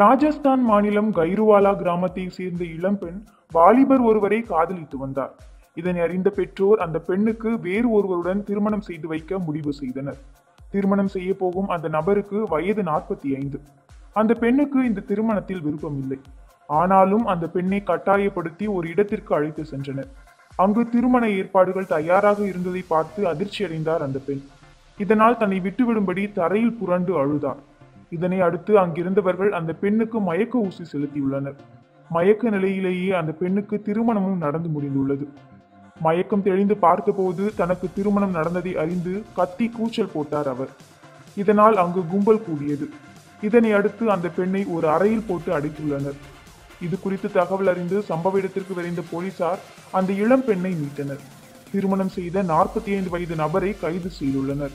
ராஜஸ்தான் மாநிலம் கைருவாலா கிராமத்தை சேர்ந்த இளம்பெண் வாலிபர் ஒருவரை காதலித்து வந்தார். இதனை அறிந்த பெற்றோர் அந்த பெண்ணுக்கு வேறு ஒருவருடன் திருமணம் செய்து வைக்க முடிவு செய்தனர். திருமணம் செய்ய போகும் அந்த நபருக்கு வயது நாற்பத்தி ஐந்து அந்த பெண்ணுக்கு இந்த திருமணத்தில் விருப்பமில்லை. ஆனாலும் அந்த பெண்ணை கட்டாயப்படுத்தி ஒரு இடத்திற்கு அழைத்து சென்றனர். அங்கு திருமண ஏற்பாடுகள் தயாராக இருந்ததை பார்த்து அதிர்ச்சியடைந்தார் அந்த பெண். இதனால் தன்னை விட்டுவிடும்படி தரையில் புரண்டு அழுதார். இதனை அடுத்து அங்கிருந்தவர்கள் அந்த பெண்ணுக்கு மயக்க ஊசி செலுத்தியுள்ளனர். மயக்க நிலையிலேயே அந்த பெண்ணுக்கு திருமணமும் நடந்து முடிந்துள்ளது. மயக்கம் தெளிந்து பார்த்தபோது தனக்கு திருமணம் நடந்ததை அறிந்து கத்தி கூச்சல் போட்டார் அவர். இதனால் அங்கு கும்பல் கூடியது. இதனை அடுத்து அந்த பெண்ணை ஒரு அறையில் போட்டு அடைத்துள்ளனர். இது குறித்து தகவல் அறிந்து சம்பவ இடத்திற்கு விரைந்த போலீசார் அந்த இளம் பெண்ணை மீட்டனர். திருமணம் செய்த நாற்பத்தி ஐந்து வயது நபரை கைது செய்துள்ளனர்.